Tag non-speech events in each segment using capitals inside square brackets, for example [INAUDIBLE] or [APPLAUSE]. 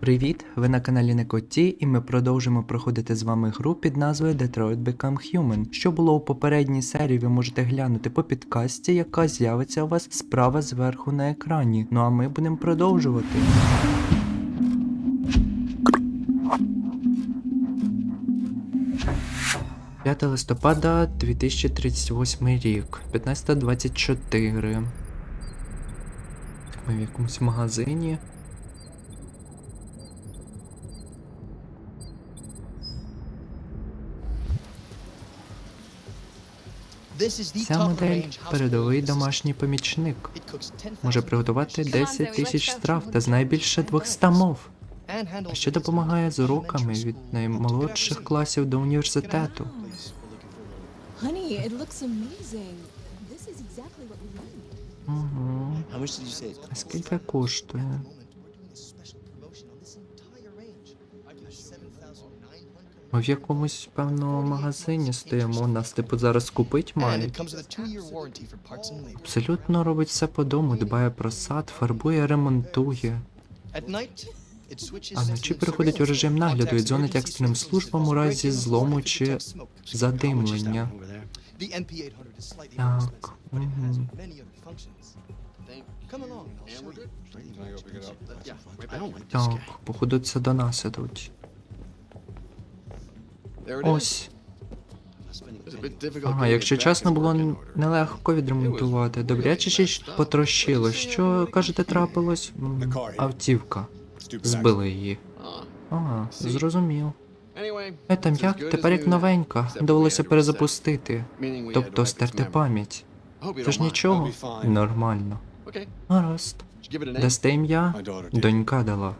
Привіт! Ви на каналі Некоті, і ми продовжимо проходити з вами гру під назвою Detroit Become Human. Що було у попередній серії, ви можете глянути по підкасті, яка з'явиться у вас справа зверху на екрані. Ну а ми будемо продовжувати. «5 листопада 2038 рік, 15.24. Ми в якомусь магазині. Ця модель передовий домашній помічник. Може приготувати 10 тисяч страв та знає більше 200 мов. А ще допомагає з уроками від наймолодших класів до університету. Honey, it looks amazing. Ми в якомусь певному магазині стоїмо, нас типу зараз купить мають. Абсолютно робить все по дому, дбає про сад, фарбує, ремонтує. А вночі переходить у режим нагляду і дзвонить екстреним службам у разі злому чи задимлення. The NP800 is slightly more Так, Так, походу це до нас ідуть. Ось. Ага, якщо чесно, було нелегко відремонтувати. Добряче ще потрощило. Що, кажете, трапилось? Автівка. Збили її. Ah, Ага, зрозумів. Е, там як? Тепер як новенька. Довелося перезапустити. Тобто стерти пам'ять. I hope you Це ж нічого. Нормально. Гаразд. Дасте ім'я? Донька дала.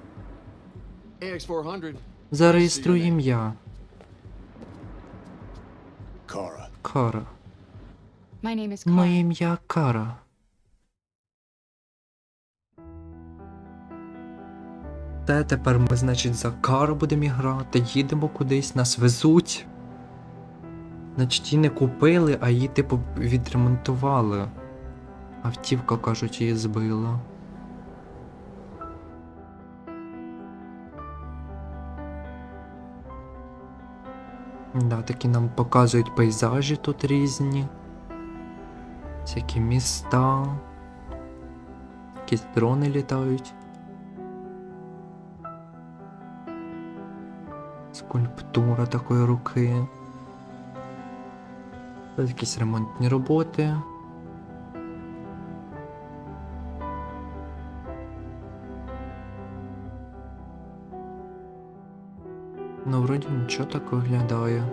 AX400. Зареєструй ім'я. Кара. Моє ім'я Кара. Те тепер ми, значить, за Кару будемо грати, їдемо кудись, нас везуть. Значить, її не купили, а її, типу, відремонтували. Автівка, кажуть, її збила. Да, такі нам показують пейзажі тут різні. Всякі міста. Якісь дрони літають. Скульптура такої руки. Тут якісь ремонтні роботи. Ну, вроді нічого так виглядає.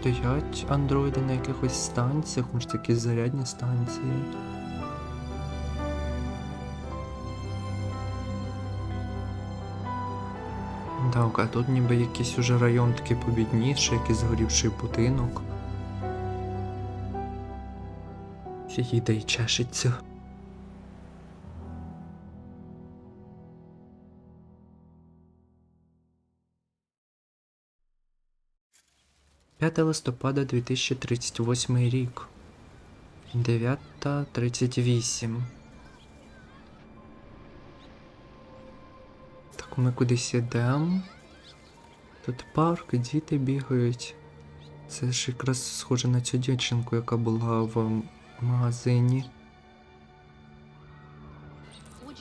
Стоять андроїди на якихось станціях, може якісь зарядні станції. Так, а тут ніби якийсь уже район такий побідніший, якийсь згорівший будинок. Їде і чешеться. П'яте листопада 2038 рік. 9.38. Так, ми кудись ідемо. Тут парк, діти бігають. Це ж якраз схоже на цю дівчинку, яка була в магазині.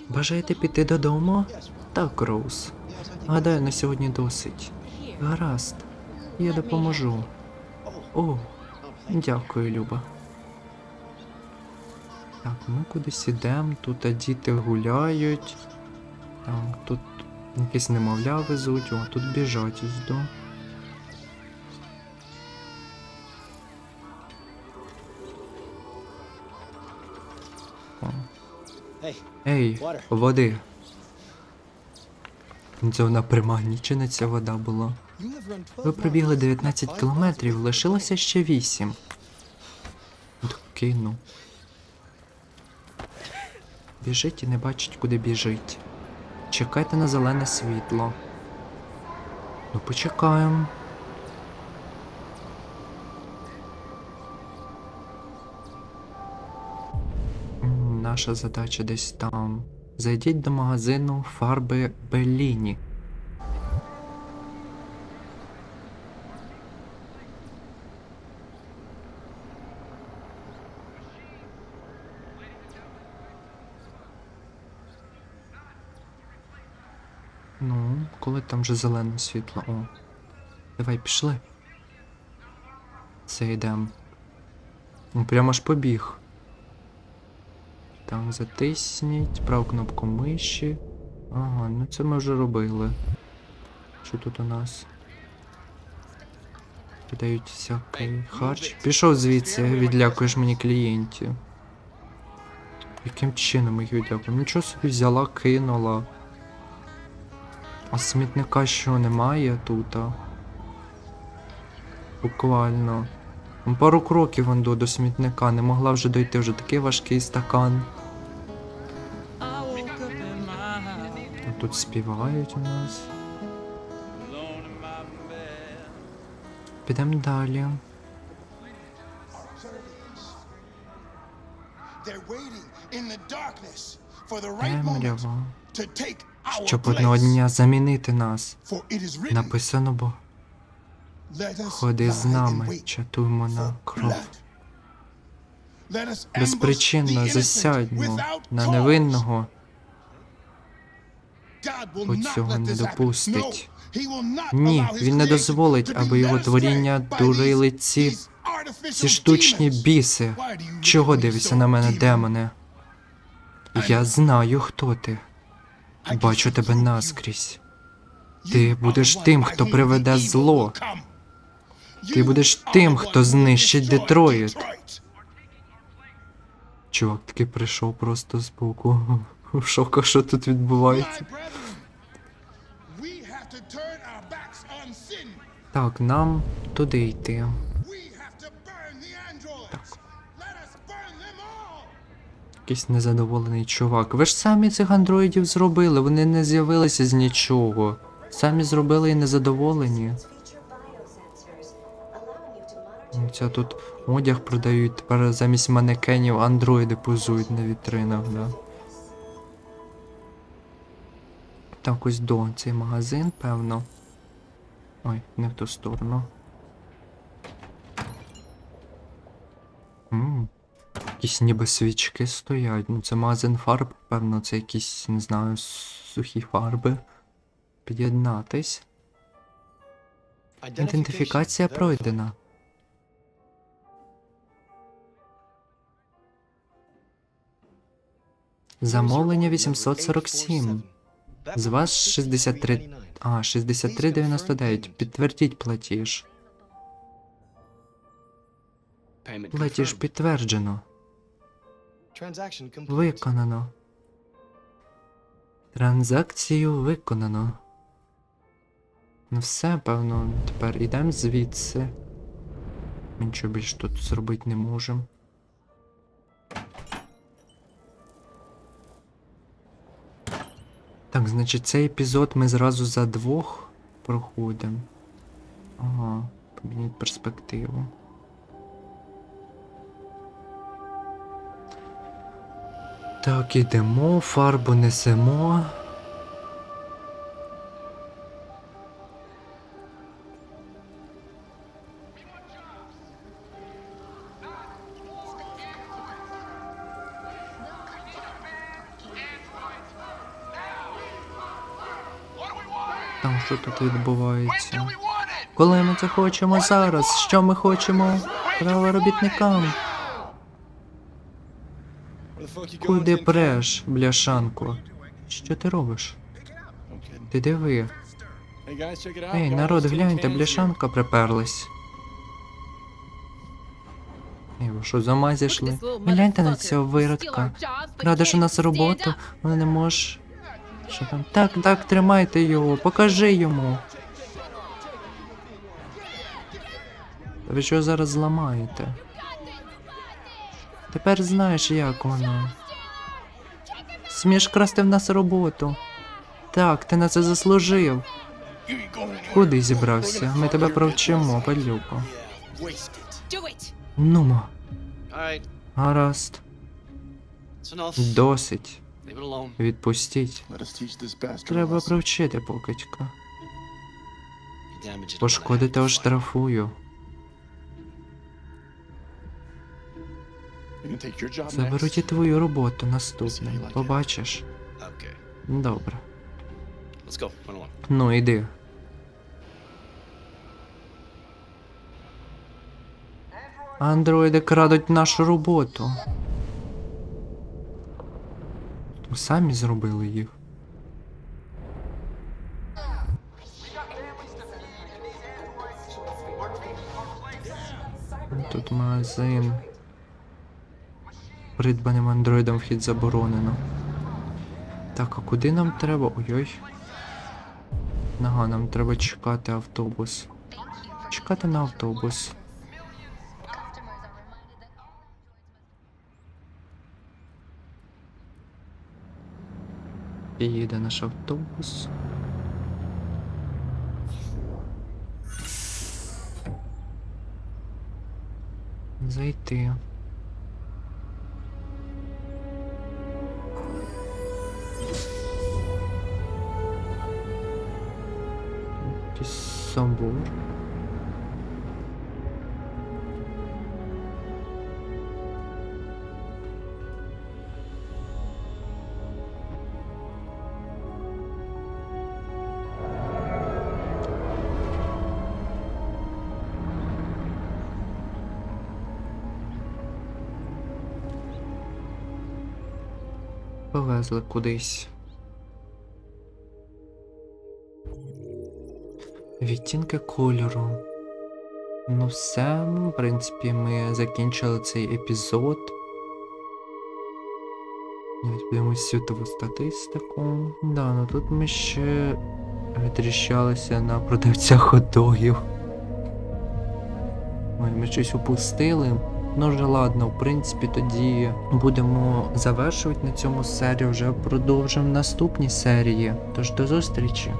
Бажаєте піти додому? Так, Роуз. Гадаю, на сьогодні досить. Гаразд. Я допоможу. О, дякую, Люба. Так, ми кудись ідемо, тут діти гуляють. Так, тут якесь немовля везуть, о, тут біжать ось до. Ей, води. Це вона примагнічена ця вода була. Ви пробігли 19 кілометрів, лишилося ще 8. Кину. Біжить і не бачить, куди біжить. Чекайте на зелене світло. Ну, почекаємо. Наша задача десь там. Зайдіть до магазину фарби Белліні. Ну, коли там вже зелене світло. О. Давай пішли. Це йдемо. Ну, прямо аж побіг. Там затисніть, праву кнопку миші. Ага, ну це ми вже робили. Що тут у нас? Подають всякий харч. Пішов звідси, відлякуєш мені клієнтів. Яким чином їх відлякуємо? Нічого собі взяла, кинула. А смітника що немає тут? а? Буквально. Ну, Пару кроків вон до, до смітника, не могла вже дойти, вже такий важкий стакан. Тут співають у нас. Підемо далі. Темрява. Щоб одного дня замінити нас. Написано, бо ходи з нами, wait чатуємо на кров. Безпричинно засядьмо на невинного, бо цього не допустить. Ні, він не дозволить, аби його творіння дурили ці, ці штучні біси. Чого дивишся на мене, демоне? Я знаю, хто ти. Бачу тебе наскрізь. Ти будеш тим, хто приведе зло. Ти будеш тим, хто знищить Детройт. Чувак таки прийшов просто збоку. [LAUGHS] В шока, що тут відбувається. Так, нам туди йти. Якийсь незадоволений чувак. Ви ж самі цих андроїдів зробили, вони не з'явилися з нічого. Самі зробили і незадоволені. Це тут одяг продають, тепер замість манекенів андроїди позують на вітринах, да. Так, ось до цей магазин, певно. Ой, не в ту сторону. Ммм. Якісь ніби свічки стоять. Ну це магазин фарб, певно, це якісь, не знаю, сухі фарби. Під'єднатись. Ідентифікація пройдена. Замовлення 847. З вас 63. А, 63,99. Підтвердіть платіж. Платіж підтверджено. Виконано. Транзакцію виконано. Ну все, певно, тепер ідемо звідси. Ми Нічого більш тут зробити не можемо. Так, значить, цей епізод ми зразу за двох проходимо. Ага, помініть перспективу. Так, ідемо, фарбу несемо. Там що тут відбувається? Коли ми це хочемо зараз? Що ми хочемо? Право робітникам. Куди преш, бляшанко? Що ти робиш? Ти диви. Ей, народ, гляньте, бляшанка приперлась. Ей, ви що, зійшли? Гляньте на цього виродка. Радиш у нас роботу, але не можеш Що там? Так, так, тримайте його, покажи йому. Та ви що зараз зламаєте? Тепер знаєш, як воно. Смієш красти в нас роботу. Так, ти на це заслужив. Куди зібрався? Ми тебе провчимо, падлюко. Нумо, гаразд, досить. Відпустіть. Треба провчити покидька. Пошкодити оштрафую. Заберуть і твою роботу наступним. Побачиш? Добре. Ну, іди. Андроїди крадуть нашу роботу. Ми самі зробили їх. Тут магазин. Придбаним андроїдом вхід заборонено. Так, а куди нам треба? Ой-ой. Ага, нам треба чекати автобус. Чекати на автобус. І їде наш автобус. Зайти. Якийсь собор. Повезли кудись. Відтінки кольору. Ну все, в принципі, ми закінчили цей епізод. Навіть подивимось світову статистику. Да, ну тут ми ще відріщалися на продавця ходогів. Ой, ми щось упустили. Ну вже ладно, в принципі, тоді будемо завершувати на цьому серію. Вже продовжимо в наступній серії. Тож до зустрічі!